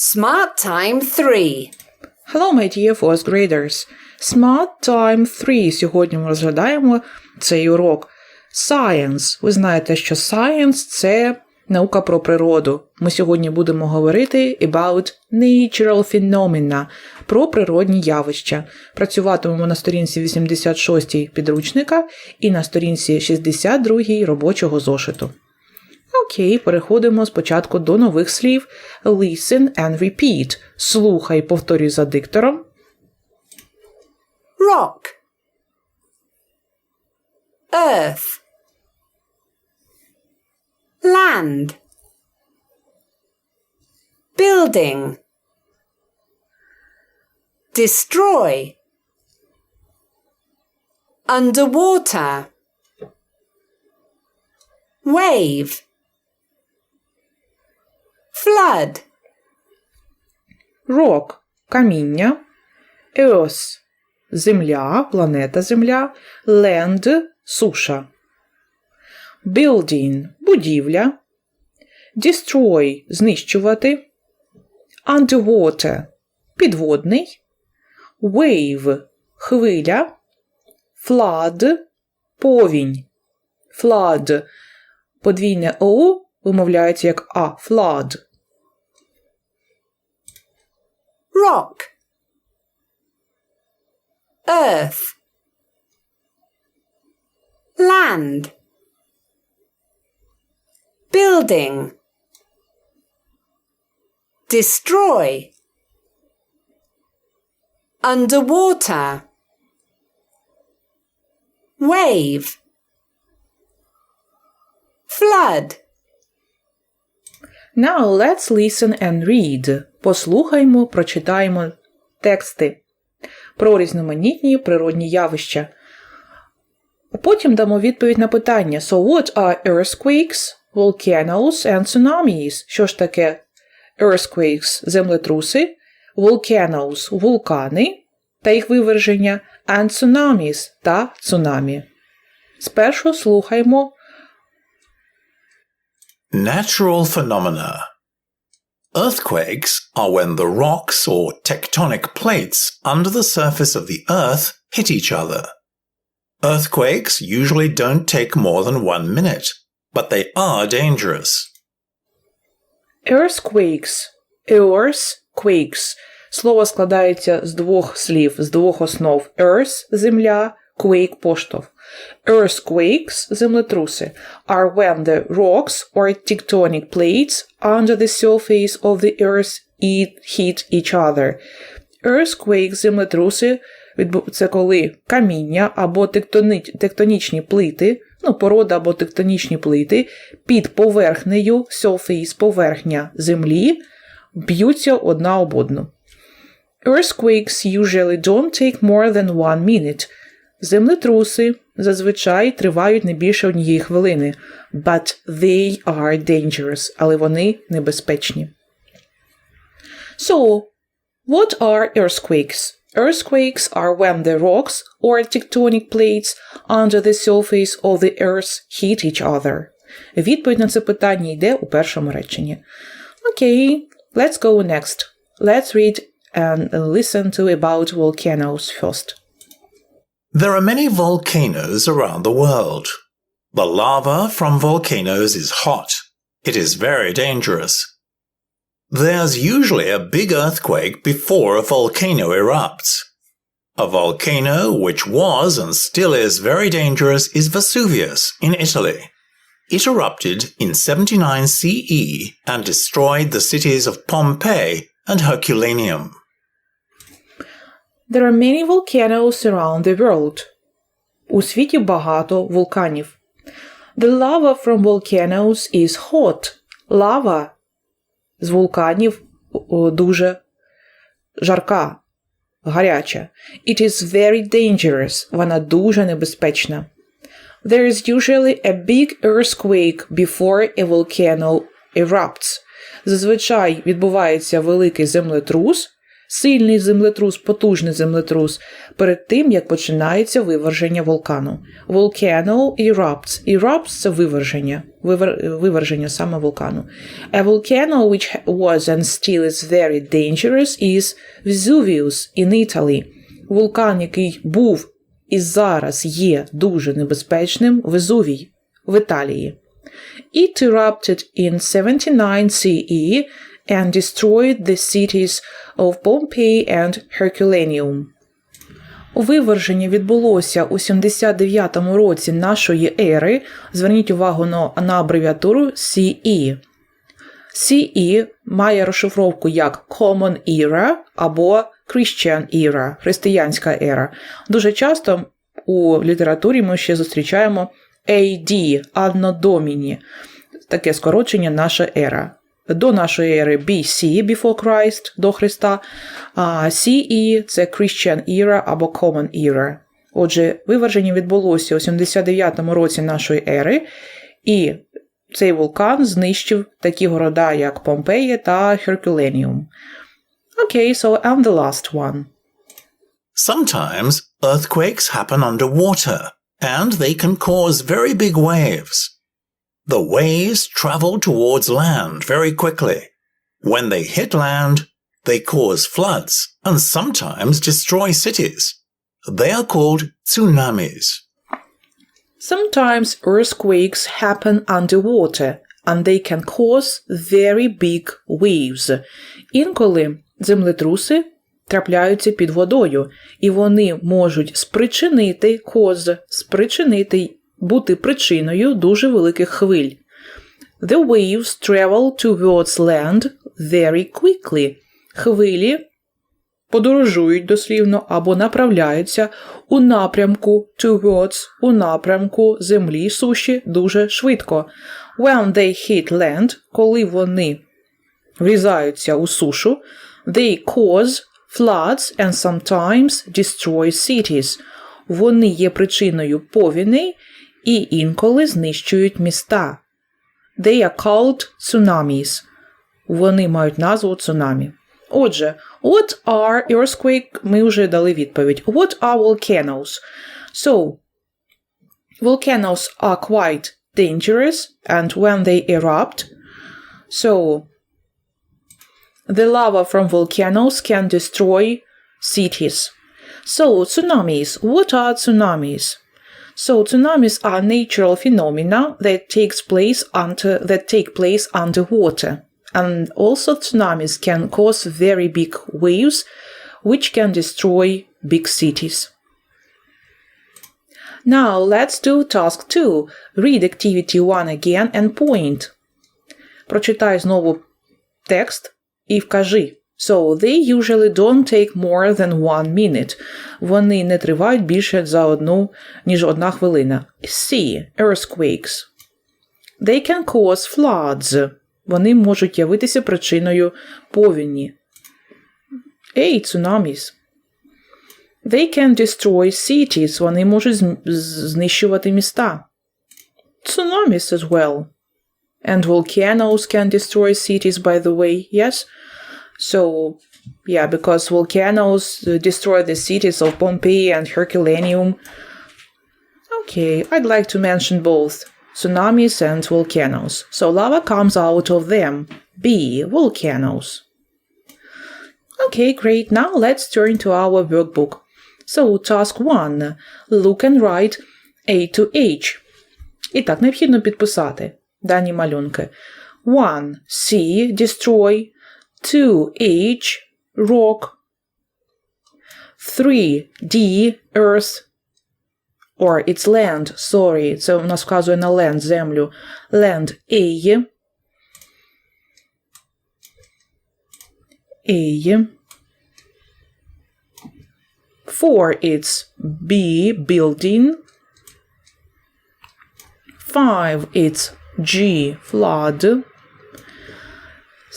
Smart Time 3. Hello, my dear fourth graders. Smart Time 3. Сьогодні ми розглядаємо цей урок. Science. Ви знаєте, що science – це наука про природу. Ми сьогодні будемо говорити about natural phenomena, про природні явища. Працюватимемо на сторінці 86 підручника і на сторінці 62 робочого зошиту. Окей, переходимо спочатку до нових слів. Listen and repeat. Слухай, повторюй за диктором. Rock. Earth. Land. Building. Destroy. Underwater. Wave. Flood. Rock – каміння. Earth – земля, планета Земля. Land – суша. Building – будівля. Destroy – знищувати. Underwater – підводний. Wave – хвиля. Flood – повінь. Flood – подвійне O вимовляється як А. Flood. Rock, earth, land, building, destroy, underwater, wave, flood. Now let's listen and read. Послухаймо, прочитаємо тексти про різноманітні природні явища. Потім дамо відповідь на питання: So what are earthquakes, volcanoes and tsunamis? Що ж таке earthquakes – землетруси, volcanoes – вулкани та їх виверження, and tsunamis та цунамі. Спершу слухаймо Natural phenomena. Earthquakes are when the rocks or tectonic plates under the surface of the Earth hit each other. Earthquakes usually don't take more than one minute, but they are dangerous. Earthquakes. Earthquakes. Слово складається з двох слів, з двох основ. Earth – земля, quake – поштовх. Earthquakes – землетруси are when the rocks or tectonic plates under the surface of the earth hit each other. Earthquakes – землетруси – це коли каміння або тектонічні плити, ну, порода або тектонічні плити під поверхнею, surface – поверхня землі, б'ються одна об одну. Earthquakes usually don't take more than one minute. Землетруси зазвичай тривають не більше однієї хвилини. But they are dangerous. Але вони небезпечні. So, what are earthquakes? Earthquakes are when the rocks or tectonic plates under the surface of the earth hit each other. Відповідь на це питання йде у першому реченні. Окей, let's go next. Let's read and listen to about volcanoes first. There are many volcanoes around the world. The lava from volcanoes is hot. It is very dangerous. There's usually a big earthquake before a volcano erupts. A volcano which was and still is very dangerous is Vesuvius in Italy. It erupted in 79 CE and destroyed the cities of Pompeii and Herculaneum. There are many volcanoes around the world. У світі багато вулканів. The lava from volcanoes is hot. Лава з вулканів дуже жарка, гаряча. It is very dangerous. Вона дуже небезпечна. There is usually a big earthquake before a volcano erupts. Зазвичай відбувається великий землетрус сильний землетрус, потужний землетрус, перед тим, як починається виверження вулкану. Volcano erupts. Erupts – це виверження, вивер, виверження саме вулкану. A volcano which was and still is very dangerous is Vesuvius in Italy. Вулкан, який був і зараз є дуже небезпечним, Везувій в Італії. It erupted in 79 CE and destroyed the cities of Pompeii and Herculaneum. Виверження відбулося у 79 році нашої ери. Зверніть увагу на, на абревіатуру CE. CE має розшифровку як Common Era або Christian Era, християнська ера. Дуже часто у літературі ми ще зустрічаємо AD, Anno Domini, таке скорочення наша ера. До нашої ери BC, Before Christ, до Христа, а CE – це Christian Era або Common Era. Отже, виверження відбулося у 79-му році нашої ери, і цей вулкан знищив такі города, як Помпея та Herculaneum. Okay, so and the last one. Sometimes earthquakes happen underwater, and they can cause very big waves. The waves travel towards land very quickly. When they hit land, they cause floods and sometimes destroy cities. They are called tsunamis. Sometimes earthquakes happen underwater, and they can cause very big waves. Інколи землетруси трапляються під водою, і вони можуть спричинити коз, спричинити бути причиною дуже великих хвиль. The waves travel towards land very quickly. Хвилі подорожують дослівно або направляються у напрямку towards, у напрямку землі суші дуже швидко. When they hit land, коли вони врізаються у сушу, they cause floods and sometimes destroy cities. Вони є причиною повіней і інколи знищують міста. They are called tsunamis. Вони мають назву цунамі. Отже, what are earthquake? Ми вже дали відповідь. What are volcanoes? So, volcanoes are quite dangerous and when they erupt, so the lava from volcanoes can destroy cities. So, tsunamis. What are tsunamis? So, tsunamis are natural phenomena that takes place under that take place underwater. And also tsunamis can cause very big waves which can destroy big cities. Now let's do task 2. Read activity 1 again and point. Прочитай знову текст і вкажи. So they usually don't take more than one minute. Вони не тривають більше за одну, ніж одна хвилина. C. Earthquakes. They can cause floods. Вони можуть явитися причиною повені. A. Tsunamis. They can destroy cities. Вони можуть знищувати міста. Tsunamis as well. And volcanoes can destroy cities, by the way, yes? So, yeah, because volcanoes destroy the cities of Pompeii and Herculaneum. Okay, I'd like to mention both tsunamis and volcanoes. So, lava comes out of them. B. Volcanoes. Okay, great. Now let's turn to our workbook. So, task 1. Look and write A to H. І так, необхідно підписати дані малюнки. 1. C. Destroy. 2. H. Rock. 3. D. Earth. Or it's land. Sorry. Це у нас вказує на land, землю. Land A. A. 4. It's B. Building. 5. It's G. Flood.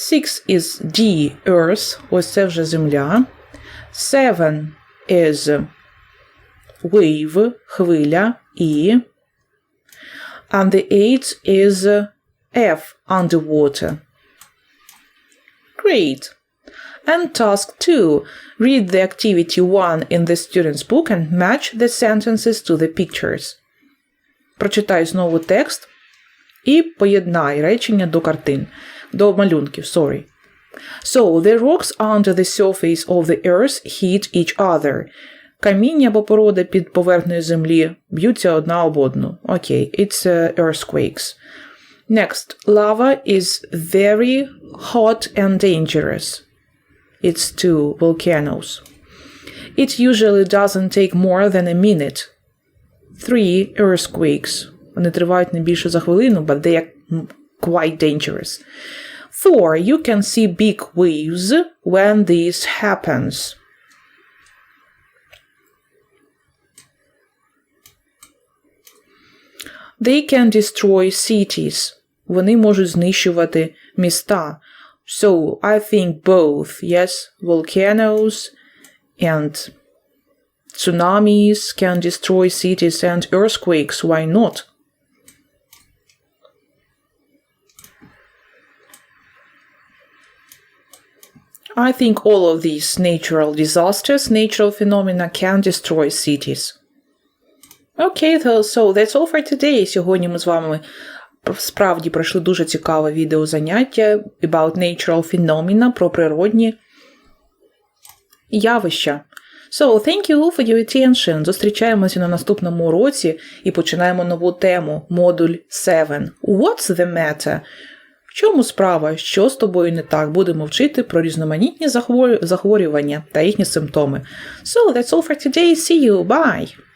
6 is D. Earth. Ось це вже земля. 7 is wave. Хвиля. E. And the 8 is F. Underwater. Great. And task 2. Read the activity 1 in the student's book and match the sentences to the pictures. Прочитай знову текст і поєднай речення до картин, до малюнків, sorry. So, the rocks under the surface of the earth hit each other. Каміння або породи під поверхнею землі б'ються одна об одну. Окей, it's uh, earthquakes. Next, lava is very hot and dangerous. It's two volcanoes. It usually doesn't take more than a minute. Three earthquakes. Вони тривають не більше за хвилину, but they are quite dangerous. Four, you can see big waves when this happens. They can destroy cities. Вони можуть знищувати міста. So, I think both, yes, volcanoes and tsunamis can destroy cities and earthquakes. Why not? I think all of these natural disasters, natural phenomena can destroy cities. Окей, okay, so that's all for today. Сьогодні ми з вами справді пройшли дуже цікаве відеозаняття about natural phenomena, про природні явища. So, thank you for your attention. Зустрічаємося на наступному уроці і починаємо нову тему, модуль 7. What's the matter? В чому справа? Що з тобою не так? Будемо вчити про різноманітні захворювання та їхні симптоми. So, that's all for today. See you. Bye!